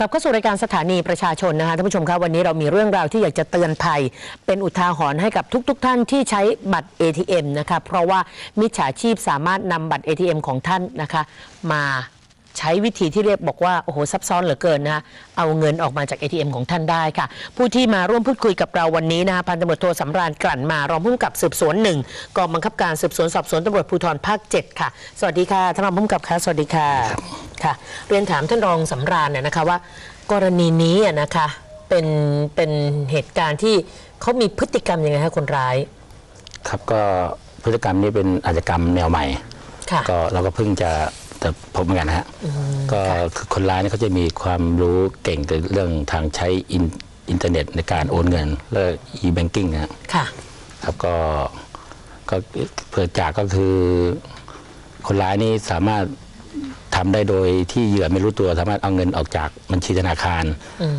กลับเข้าสู่รายการสถานีประชาชนนะคะท่านผู้ชมครับวันนี้เรามีเรื่องราวที่อยากจะเตือนภัย เป็นอุทาหรณ์ให้กับทุก ๆทท่านที่ใช้บัตร ATM นะคะเพราะว่ามิจฉาชีพสามารถนำบัตร ATM ของท่านนะคะมา ใช้วิธีที่เรียกบอกว่า โอ้โห ซับซ้อนเหลือเกินนะคะเอาเงินออกมาจาก ATM ของท่านได้ค่ะ ผู้ที่มาร่วมพูดคุยกับเราวันนี้นะคะพันตำรวจโทสำราญกลั่นมารองผู้กำกับสืบสวนหนึ่งกองบังคับการสืบสวนสอบสวนตำรวจภูธรภาค 7 ค่ะ สวัสดีค่ะท่านรองผู้กำกับค่ะสวัสดีค่ะค่ะ เรียนถามท่านรองสำราญเนี่ยนะคะว่า กรณีนี้อะนะคะเป็นเป็นเหตุการณ์ที่เขามีพฤติกรรมยังไงคะคนร้าย ครับก็พฤติกรรมนี้เป็นอาชญากรรมแนวใหม่ค่ะก็เราก็เพิ่งจะ จะพบเหมือนกันนะฮะก็คือคนร้ายเนี่ยเขาจะมีความรู้เก่งในเรื่องทางใช้อินอินเทอร์เน็ตในการโอนเงินเรื่อง e-banking นะฮะค่ะครับก็ก็เผื่อจากก็คือ คนร้ายนี่สามารถทำได้โดยที่เหยื่อไม่รู้ตัวสามารถเอาเงินออกจากบัญชีธนาคาร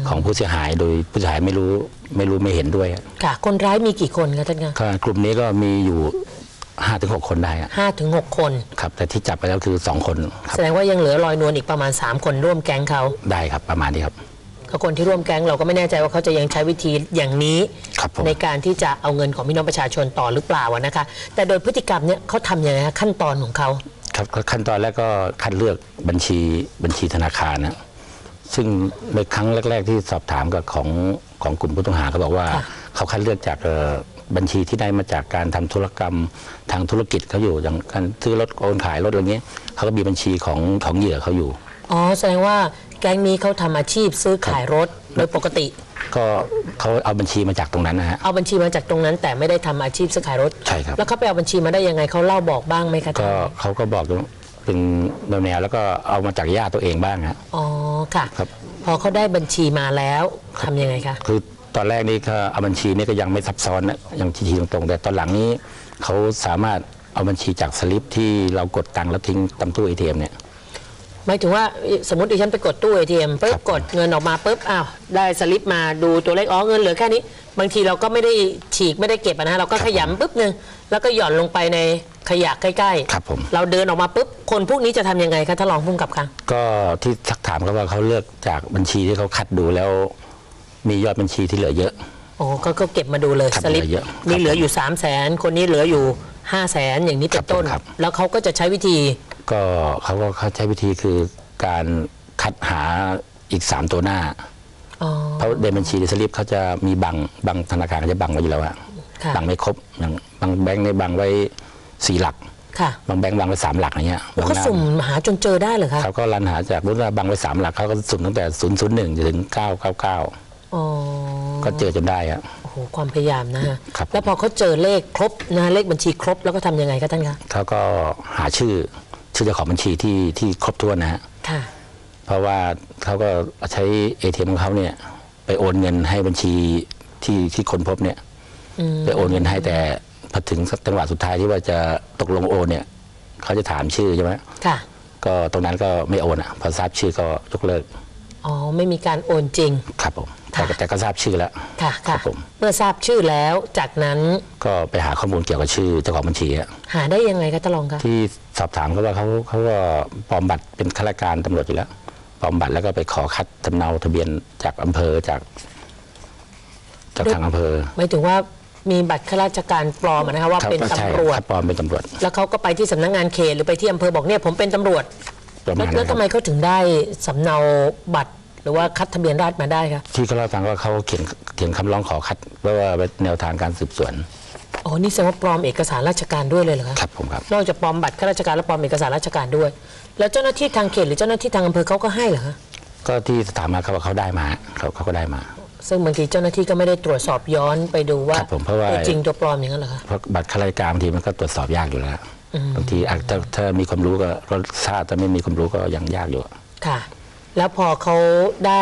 ของผู้เสียหายโดยผู้เสียหายไม่รู้ไม่รู้ไม่เห็นด้วย ค่ะ คนร้ายมีกี่คนคะท่านคะก็กลุ่มนี้ก็มีอยู่ ห้าถึงหกคนได้อะห้าถึงหกคนครับ แต่ที่จับไปแล้วคือสองคนครับแสดงว่ายังเหลือลอยนวลอีกประมาณ 3 คนร่วมแก๊งเขาได้ครับประมาณนี้ครับก็คนที่ร่วมแก๊งเราก็ไม่แน่ใจว่าเขาจะยังใช้วิธีอย่างนี้ ครับผมในการที่จะเอาเงินของพี่น้องประชาชนต่อหรือเปล่าอะนะคะ แต่โดยพฤติกรรมเนี่ยเขาทำยังไงคะขั้นตอนของเขา ครับก็ขั้นตอนแรกก็คัดเลือกบัญชีบัญชีธนาคารนะซึ่งในครั้งแรก ๆ ที่สอบถามกับของของกลุ่มผู้ต้องหาเขาบอกว่าเขาคัดเลือกจากเอ่อ บัญชีที่ได้มาจากการทำธุรกรรมทางธุรกิจเขาอยู่อย่างการซื้อรถโอนขายรถอะไรเงี้ยเขาก็มีบัญชีของของเหยื่อเขาอยู่อ๋อแสดงว่าแก๊งนี้เขาทำอาชีพซื้อขายรถโดยปกติ ก็เขาเอาบัญชีมาจากตรงนั้นนะฮะเอาบัญชีมาจากตรงนั้น แต่ไม่ได้ทำอาชีพซื้อขายรถใช่ครับแล้วเขาไปเอาบัญชีมาได้ยังไงเขาเล่าบอกบ้างไหมคะท่าก็นเขาก็บอกเป็นแนวๆแล้วก็เอามาจากญาติตัวเองบ้างฮะอ๋อค่ะครับพอเขาได้บัญชีมาแล้วทำยังไงคะคือ ตอนแรกนี่ก็เอาบัญชีนี่ก็ยังไม่ซับซ้อนนะยังทีๆตรงๆ แต่ตอนหลังนี้เขาสามารถเอาบัญชีจากสลิปที่เรากดตังค์แล้วทิ้งตำตู้ ATM เนี่ย หมายถึงว่าสมมติดิฉันไปกดตู้ ATM ปุ๊บครับกดเงินออกมาปุ๊บอ้าวได้สลิปมาดูตัวเลขอ๋อเงินเหลือแค่นี้ บางทีเราก็ไม่ได้ฉีกไม่ได้เก็บอะนะเราก็ขยำปุ๊บนึงแล้วก็หย่อนลงไปในขยะใกล้ครับผม เราเดินออกมาปุ๊บคนพวกนี้จะทำยังไงคะถ้าลองพุ่งกับคะก็ที่สักถามเขาว่าเขาเลือกจากบัญชีที่เขาคัดดูแล้ว มียอดบัญชีที่เหลือเยอะ โอ้ก็ก็เก็บมาดูเลยครับสลิปเหลือเยอะนี่เหลืออยู่ 3 0 0แสนคนนี้เหลืออยู่ 5 0 0แสนอย่างนี้เป็นต้น ครับผมครับ แล้วเขาก็จะใช้วิธี ก็เขาก็เขาใช้วิธีคือการคัดหาอีก 3 ตัวหน้า อ๋อ เพราะในบัญชีในสลิปเขาจะมีบังบางธนาคารเขาจะบังไว้อยู่แล้วอะค่ะ บังไม่ครบอย่างบางแบงค์ในยบังไว้สี่หลัก ค่ะบางแบงค์บังไว้สามหลักอย่างเงี้ยเขาสุ่มหาจนเจอได้เหรอคะ เขาก็รันหาจากรุ่นว่าบังไว้สามหลักเขาก็สุ่มตั้งแต่ศูนย์ศูนย์หนึ่งจนถึงเก้าเก้าเก้า อ๋อก็เจอจนได้อะโอ้โหความพยายามนะฮะครับ แล้วพอเขาเจอเลขครบนะเลขบัญชีครบแล้วก็ทำยังไงคะท่านคะเขาก็หาชื่อชื่อเจ้าของบัญชีที่ที่ครบถ้วนนะฮะค่ะ เพราะว่าเขาก็ใช้ ATM ของเขาเนี่ยไปโอนเงินให้บัญชีที่ที่คนพบเนี่ยอืม ไปโอนเงินให้แต่พอถึงจังหวะสุดท้ายที่ว่าจะตกลงโอนเนี่ยเขาจะถามชื่อใช่ไหมค่ะก็ตรงนั้นก็ไม่โอนอะพอทราบชื่อก็ยกเลิกอ๋อไม่มีการโอนจริง ครับผม แต่ค่ะแต่ก็ทราบชื่อแล้วค่ะครัค่ะบผมเมื่อทราบชื่อแล้วจากนั้นก็ไปหาข้อมูลเกี่ยวกับชื่อเจ้าของบัญชีอะหาได้ยังไงคะท่านรองคะที่สอบถามเขาว่าเขาเขาก็ปลอมบัตรเป็นข้าราชการตำรวจอยู่แล้วปลอมบัตรแล้วก็ไปขอคัดสำเนาทะเบียนจากอำเภอจากจากทางอำเภอ หมายถึงว่ามีบัตรข้าราชการปลอมอะนะคะว่าครับเป็นก็ใช่ตำรวจครับปลอมเป็นตำรวจแล้วเขาก็ไปที่สำนักงานเขตหรือไปที่อำเภอบอกเนี่ยผมเป็นตำรวจ ประแล้วมาณแล้นั้วนคทำรับไมเขาถึงได้สำเนาบัตร หรือว่าคัดทะเบียนราษฎร์มาได้คะที่เขาเล่าให้ฟังว่าเขาเขียนเขียนคำร้องขอคัดเพราะว่าเป็นแนวทางการสืบสวนอ๋อนี่แสดงว่าปลอมเอกสารราชการด้วยเลยเหรอคะครับผมครับนอกจากปลอมบัตรข้าราชการแล้วปลอมเอกสารราชการด้วย แล้วเจ้าหน้าที่ทางเขตหรือเจ้าหน้าที่ทางอำเภอเขาก็ให้เหรอคะก็ที่ถามมาเขาว่าเขาได้มาเขาเขาก็ได้มา ซึ่งบางทีเจ้าหน้าที่ก็ไม่ได้ตรวจสอบย้อนไปดูว่าครับผมเพราะว่า ตัวจริงตัวปลอมอย่างนั้นเหรอคะเพราะบัตรข้าราชการบางทีมันก็ตรวจสอบยากอยู่แล้วบางทีอาจจะถ้ามีความรู้ก็ก็ทราบแต่ไม่มีความรู้ก็ยังยากอยู่ ค่ะ แล้วพอเขาได้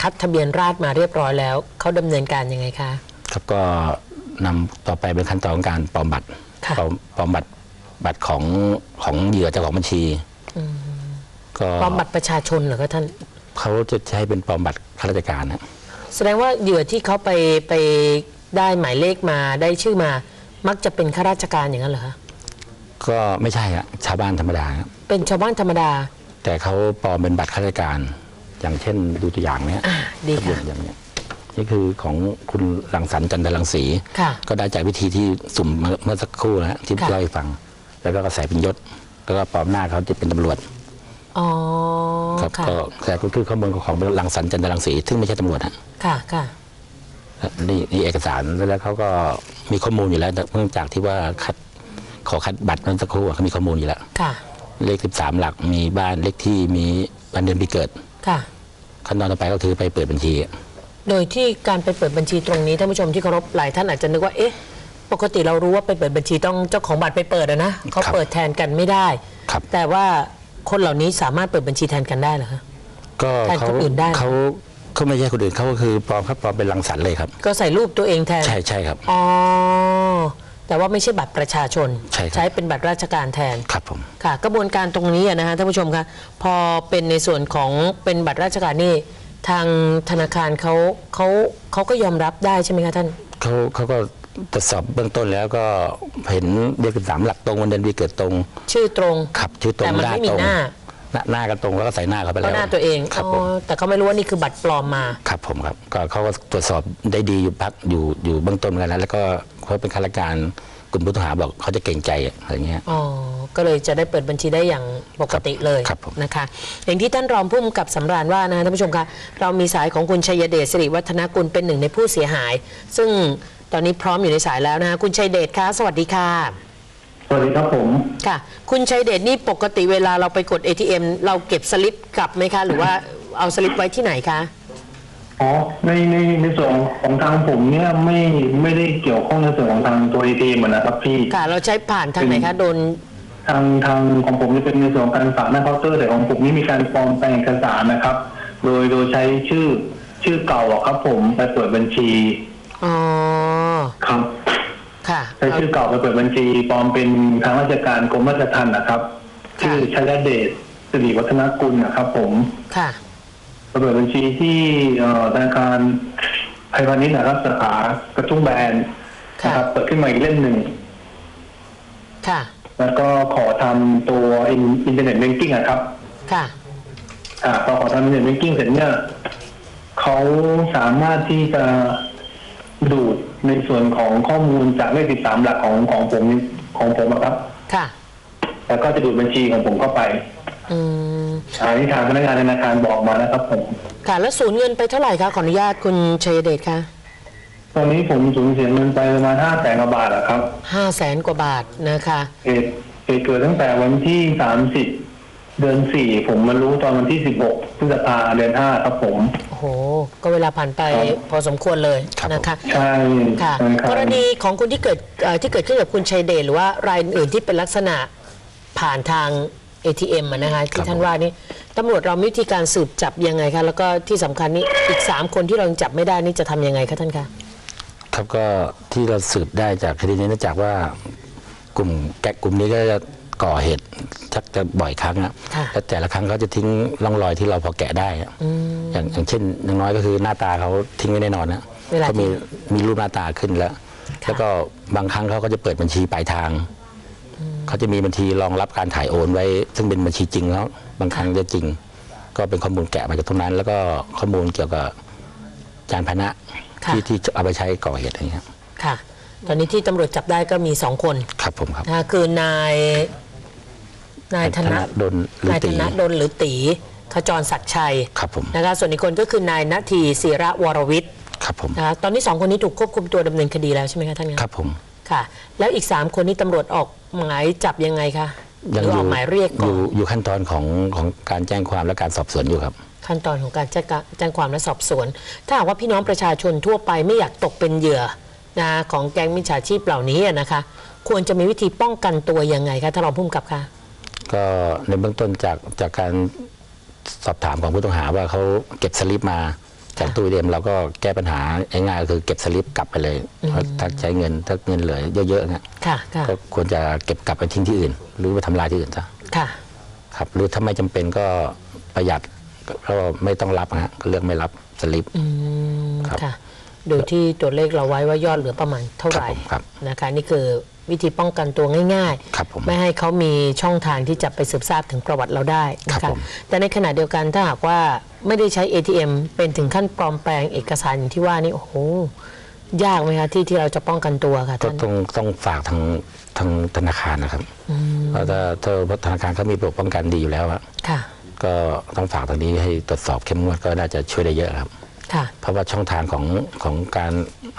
คัดทะเบียนราษฎร์มาเรียบร้อยแล้ว เขาดำเนินการยังไงคะ ครับก็นำต่อไปเป็นขั้นตอนของการปลอมบัตรค่ะ ปลอมปลอมบัตรบัตรของของเหยื่อเจ้าของบัญชีก็ปลอมบัตรประชาชนเหรอคะท่าน เขาจะใช้เป็นปลอมบัตรข้าราชการนะแสดงว่าเหยื่อที่เขาไปไปได้หมายเลขมาได้ชื่อมา มักจะเป็นข้าราชการอย่างนั้นเหรอคะ ก็ไม่ใช่อะชาวบ้านธรรมดาครับเป็นชาวบ้านธรรมดา แต่เขาปลอมเป็นบัตรข้าราชการ อย่างเช่นดูตัวอย่างเนี้ยอ่าดีทะเบียค่ะนอย่างเนี้ยนี่คือของคุณรังสรรค์จันทรังสี ค่ะ ก็ได้จากวิธีที่สุ่มเมื่อเมื่อสักครู่นะฮะที่ค่ะ เล่าให้ฟัง แล้วก็ใส่เป็นยศ แล้วก็ปลอมหน้าเขาจะเป็นตำรวจ อ๋อครับค่ะก็แต่ก็คือข้อมูลของรังสรรค์จันทรังสี ซึ่งไม่ใช่ตำรวจฮะ ค่ะค่ะ นี่นี่เอกสารแล้วเขาก็มีข้อมูลอยู่แล้วเนื่องจากที่ว่าคัดขอคัดบัตรเมื่อสักครู่อะเขามีข้อมูลอยู่แล้ว ค่ะ เลข 13 หลักมีบ้านเลขที่มีวันเดือนปีเกิด ค่ะ ขั้นตอนต่อไปก็คือไปเปิดบัญชี โดยที่การไปเปิดบัญชีตรงนี้ท่านผู้ชมที่เคารพหลายท่านอาจจะนึกว่าเอ๊ะ ปกติเรารู้ว่าไปเปิดบัญชีต้องเจ้าของบัตรไปเปิดอะนะเขาครับเปิดแทนกันไม่ได้ ครับ แต่ว่าคนเหล่านี้สามารถเปิดบัญชีแทนกันได้เหรอคะ ก็แทนเขาคนอื่นได้เหรอเขาเขาไม่ใช่คนอื่นเขาก็คือปลอมครับปลอมเป็นรังสรรค์เลยครับ ก็ใส่รูปตัวเองแทน ใช่ใช่ครับ อ๋อ แต่ว่าไม่ใช่บัตรประชาชนใช่ครับ เป็นบัตรราชการแทน ครับผม ค่ะ กระบวนการตรงนี้อะนะคะท่านผู้ชมคะพอเป็นในส่วนของเป็นบัตรราชการนี่ทางธนาคารเขาเขาเขาก็ยอมรับได้ใช่ไหมคะท่าน เขาเขาก็ตรวจสอบเบื้องต้นแล้วก็เห็นเลข13หลักตรงวันเดือนปีเกิดตรงชื่อตรง ขับชื่อตรงแต่มันหน้าไม่มีตรงหน้า หน้าหน้ากันตรงแล้วก็ใส่หน้าเขาไปก็แล้วหน้าตัวเองครับอ๋ผมอแต่เขาไม่รู้ว่านี่คือบัตรปลอมมา ครับผมครับก็เขาก็ตรวจสอบได้ดีอยู่พักอยู่อยู่เบื้องต้นกันแล้วแล้วก็ เขาเป็นข้าราชการกลุ่มผู้ต้องหาบอกเขาจะเกรงใจอะไรเงี้ยอ๋อก็เลยจะได้เปิดบัญชีได้อย่างปกติเลยครับผมนะคะ อย่างที่ท่านรองผู้กำกับสำราญว่านะท่านผู้ชมคะเรามีสายของคุณชัยเดชสิริวัฒนกุลเป็นหนึ่งในผู้เสียหาย ซึ่งตอนนี้พร้อมอยู่ในสายแล้วนะคะคุณชัยเดชคะสวัสดีค่ะสวัสดีครับผมค่ะ คุณชัยเดชนี่ปกติเวลาเราไปกด ATM เราเก็บสลิปกลับไหมคะ หรือว่าเอาสลิปไว้ที่ไหนคะ อ๋อในในในส่วนของทางผมเนี่ยไม่ไม่ได้เกี่ยวข้องในส่วนของทางตัวเอทีเอ็มนะครับพี่ ค่ะ เราใช้ผ่านทางไหนคะโดน ทางทางของผมจะเป็นในส่วนของการฝากหน้าเคาน์เตอร์แต่ของผมนี่มีการปลอมแปลงเอกสารนะครับ โดยโดยใช้ชื่อชื่อเก่าอะครับผมไปเปิดบัญชีอ๋อครับค่ะใช้ชื่อเก่าไปเปิดบัญชีปลอมเป็นทางราชการกรมราชทัณฑ์นะครับค่ะชื่อชัยเดชสิริวัฒนกุลนะครับผมค่ะไป เปิดบัญชีที่เอ่อธนาคารไทยพาณิชย์นะครับสาขากระทุ่งแบนนะครับเปิดขึ้นมาอีกเล่มหนึ่งค่ะ แล้วก็ขอทำตัวอินเทอร์เน็ตแบงกิ้งอะครับ ค่ะอ่าพอขอทำอินเทอร์เน็ตแบงกิ้งเสร็จเนี่ยเขาสามารถที่จะดูดในส่วนของข้อมูลจากเลขติดสามหลักของของผมของผมอะครับ ค่ะ แล้วก็จะดูดบัญชีของผมเข้าไป อืมอันนี้ทางพนักงานธนาคารบอกมานะครับผมค่ะแล้วสูญเงินไปเท่าไหร่คะขออนุญาตคุณชัยเดชคะตอนนี้ผมสูญเสียเงินไปประมาณห้าแสนกว่าบาทอะครับห้าแสนกว่าบาทนะคะเหตุเหตุเกิดตั้งแต่วันที่สามสิบเดือนสี่ผมมารู้ตอนวันที่สิบหกพฤษภาเดือนห้าครับผมโอ้โหก็เวลาผ่านไปครับพอสมควรเลยครับนะคะใช่ค่ะใช่ครับกรณีของคุณที่เกิดเอ่อที่เกิดขึ้นกับคุณชัยเดชหรือว่ารายอื่นที่เป็นลักษณะผ่านทาง ATM อะนะคะที่ท่านว่านี่ตำรวจเรามีวิธีการสืบจับยังไงคะแล้วก็ที่สำคัญนี่อีก 3 คนที่เรายังจับไม่ได้นี่จะทำยังไงคะท่านคะ ครับก็ที่เราสืบได้จากคดีนี้เนื่องจากว่ากลุ่มแกะกลุ่มนี้ก็จะก่อเหตุชักจะบ่อยครั้งอะค่ะ แล้วแต่ละครั้งเขาจะทิ้งร่องรอยที่เราพอแกะได้อะอย่างอย่างเช่นอย่างน้อยก็คือหน้าตาเขาทิ้งไว้แน่นอนนะเวลาเขามีทิ้งมีรูปหน้าตาขึ้นแล้วค่ะแล้วก็บางครั้งเขาก็จะเปิดบัญชีปลายทาง เขาจะมีบัญชีรองรับการถ่ายโอนไว้ ซึ่งเป็นบัญชีจริงแล้วบางครั้งจะจริง ก็เป็นข้อมูลแกะมาจากตรงนั้น แล้วก็ข้อมูลเกี่ยวกับจานพาหนะค่ะ ที่ที่เอาไปใช้ก่อเหตุอะไรเงี้ยค่ะ ตอนนี้ที่ตำรวจจับได้ก็มี2คนครับผมครับนะคะคือนายนายธนดลหรือนายธตีนดลหรือตีขจรศักดิ์ชัยครับผมนะคะส่วนอีกคนก็คือนายนาทีศิระวรวิทย์ครับผมนะคะตอนนี้สองคนนี้ถูกควบคุมตัวดำเนินคดีแล้วใช่ไหมคะท่านครับผม ค่ะแล้วอีก 3 คนนี้ตำรวจออก หมายจับยังไงคะหรือออกหมายเรียกอก่อยู่นอยู่ขั้นตอนของของการแจ้งความและการสอบสวนอยู่ครับ ขั้นตอนของการแจ้งกะแจ้งความและสอบสวน ถ้าหากว่าพี่น้องประชาชนทั่วไปไม่อยากตกเป็นเหยื่อนะของแก๊งมิจฉาชีพเหล่านี้อะนะคะ ควรจะมีวิธีป้องกันตัวยังไงคะท่านรองผู้กำกับคะก็ในเบื้องต้นจากจากการสอบถามของผู้ต้องหาว่าเขาเก็บสลิปมา จากตู้เดมเราก็แก้ปัญหาง่ายๆก็คือเก็บสลิปกลับไปเลยเพราะถ้าใช้เงินถ้าเงินเหลือเยอะๆเนี่ยค่ะค่ะก็ควรจะเก็บกลับไปทิ้งที่อื่น หรือไปทำลายที่อื่นซะค่ะครับหรือถ้าไม่จำเป็นก็ประหยัดก็ไม่ต้องรับนะฮะก็เลือกไม่รับสลิปอืมครับค่ะดูที่ตัวเลขเราไว้ว่ายอดเหลือประมาณเท่าไหร่ครับผมครับนะคะนี่คือ วิธีป้องกันตัวง่ายครับผมไม่ให้เขามีช่องทางที่จะไปสืบทราบถึงประวัติเราได้นะครัคะบผมแต่ในขณะเดียวกันถ้าหากว่าไม่ได้ใช้ ATM เป็นถึงขั้นปลอมแปลงเอกสารอย่างที่ว่านี่โอ้โหยากไหมคะที่ที่เราจะป้องกันตัวค่ะก็ท่านต้องต้องฝากทางทางธนาคารนะครับเพราะถ้าถ้าธนาคารเขามีระบบป้องกันดีอยู่แล้วอะค่ะก็ต้องฝากทางนี้ให้ตรวจสอบเข้มงวดก็น่าจะช่วยได้เยอะครับค่ะเพราะว่าช่องทางของของการ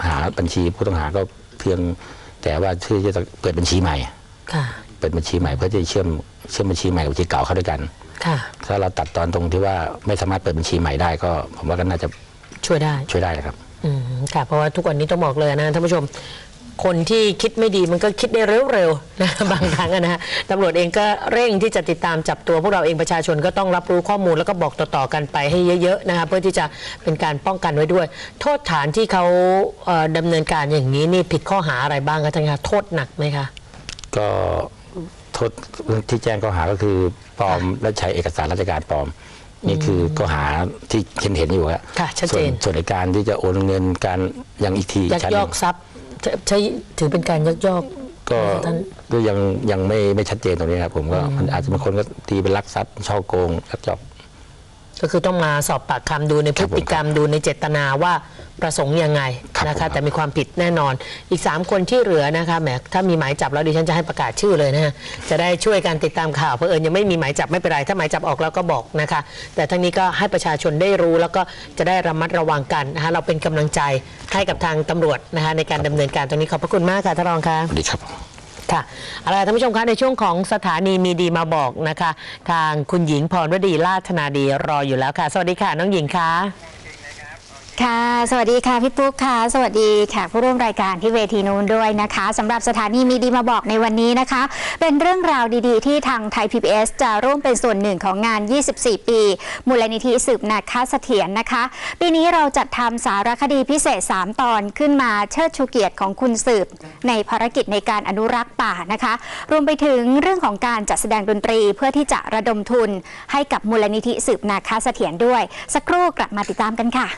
หาบัญชีผู้ต้องหาก็เพียง แต่ว่าชื่อจะเปิดบัญชีใหม่ ค่ะ เปิดบัญชีใหม่เพื่อที่จะเชื่อมเชื่อมบัญชีใหม่กับบัญชีเก่าเข้าด้วยกัน ค่ะ ถ้าเราตัดตอนตรงที่ว่าไม่สามารถเปิดบัญชีใหม่ได้ก็ ผมว่าก็น่าจะช่วยได้ ช่วยได้นะครับ อืมค่ะ เพราะว่าทุกวันนี้ต้องบอกเลยนะท่านผู้ชม คนที่คิดไม่ดีมันก็คิดได้เร็วๆนะบางครั้งอะนะฮะตำรวจเองก็เร่งที่จะติดตามจับตัวพวกเราเองประชาชนก็ต้องรับรู้ข้อมูลแล้วก็บอกต่อๆกันไปให้เยอะๆนะคะเพื่อที่จะเป็นการป้องกันไว้ด้วย โทษฐานที่เขาเอ่อดำเนินการอย่างนี้นี่ผิดข้อหาอะไรบ้างคะท่านคะโทษหนักไหมคะ ก็โทษที่แจ้งข้อหาก็คือปลอมและใช้เอกสารราชการปลอม นี่คือข้อหาที่เห็นเห็นอยู่ครับค่ะชัดส่เจวนนส่วนในการที่จะโอนเงินการยังอีกทียักชั้นหยนึ่อง กทรัพย์ ใช้ใช้ถือเป็นการยักยอก ก็ท่าน ก็ยังยังไม่ไม่ชัดเจนตรงนี้ครับผมก็มันอาจจะบางคนก็ตีเป็นลักทรัพย์ช่อโกงลักจอบ ก็คือต้องมาสอบปากคำดูในพฤติกรรมดูในเจตนาว่าประสงค์ยังไงครับนะคะผมแต่มีความผิดแน่นอน อีก 3 คนที่เหลือนะคะแหมถ้ามีหมายจับแล้วดิฉันจะให้ประกาศชื่อเลยนะฮะจะได้ช่วยกันติดตามข่าวเพราะเอิญยังไม่มีหมายจับไม่เป็นไรถ้าหมายจับออกแล้วก็บอกนะคะ แต่ทั้งนี้ก็ให้ประชาชนได้รู้ แล้วก็จะได้ระมัดระวังกันนะคะเราเป็นกำลังใจให้กับทางตำรวจนะคะในการดำเนินการตรงนี้ขอบพระคุณมากค่ะท่านรองค่ะสวัสดีครับ ค่ะเอาล่ะท่านผู้ชมคะในช่วงของสถานีมีดีมาบอกนะคะ ทางคุณหญิงพรวดีลาชนาดีรออยู่แล้วค่ะ สวัสดีค่ะ น้องหญิงคะ สวัสดีค่ะพี่ปุ๊กค่ะ สวัสดีแขกผู้ร่วมรายการที่เวทีนู้นด้วยนะคะสำหรับสถานีมีดีมาบอกในวันนี้นะคะ เป็นเรื่องราวดีๆ ที่ทางไทย PBS จะร่วมเป็นส่วนหนึ่งของงาน 24 ปี มูลนิธิสืบนาคาเสถียรนะคะ ปีนี้เราจัดทำสารคดีพิเศษ 3 ตอนขึ้นมาเชิดชูเกียรติของคุณสืบ ในภารกิจในการอนุรักษ์ป่านะคะ รวมไปถึงเรื่องของการจัดแสดงดนตรีเพื่อที่จะระดมทุน ให้กับมูลนิธิสืบนาคาเสถียรด้วย สักครู่กลับมาติดตามกันค่ะ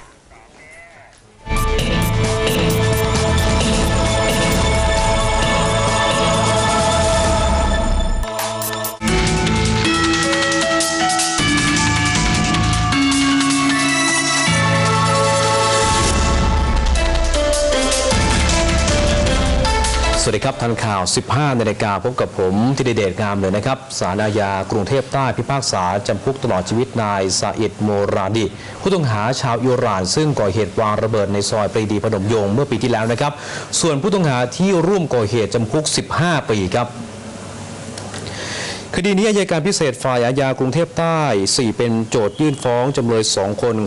วัสดีครับทันข่าว 15นาฬิกาพบกับผมธิเดชงามเลยนะครับสารอาญากรุงเทพใต้พิพากษาจำคุกตลอดชีวิตนายซาอิดโมราดิ ผู้ต้องหาชาวอิหร่าน ซึ่งก่อเหตุวางระเบิดในซอยปรีดีพนมยงค์เมื่อปีที่แล้วนะครับ ส่วนผู้ต้องหาที่ร่วมก่อเหตุจำคุก 15 ปีครับคดีนี้อัยการพิเศษฝ่ายอาญากรุงเทพใต้ 4 เป็นโจทยื่นฟ้องจำเลย 2 คน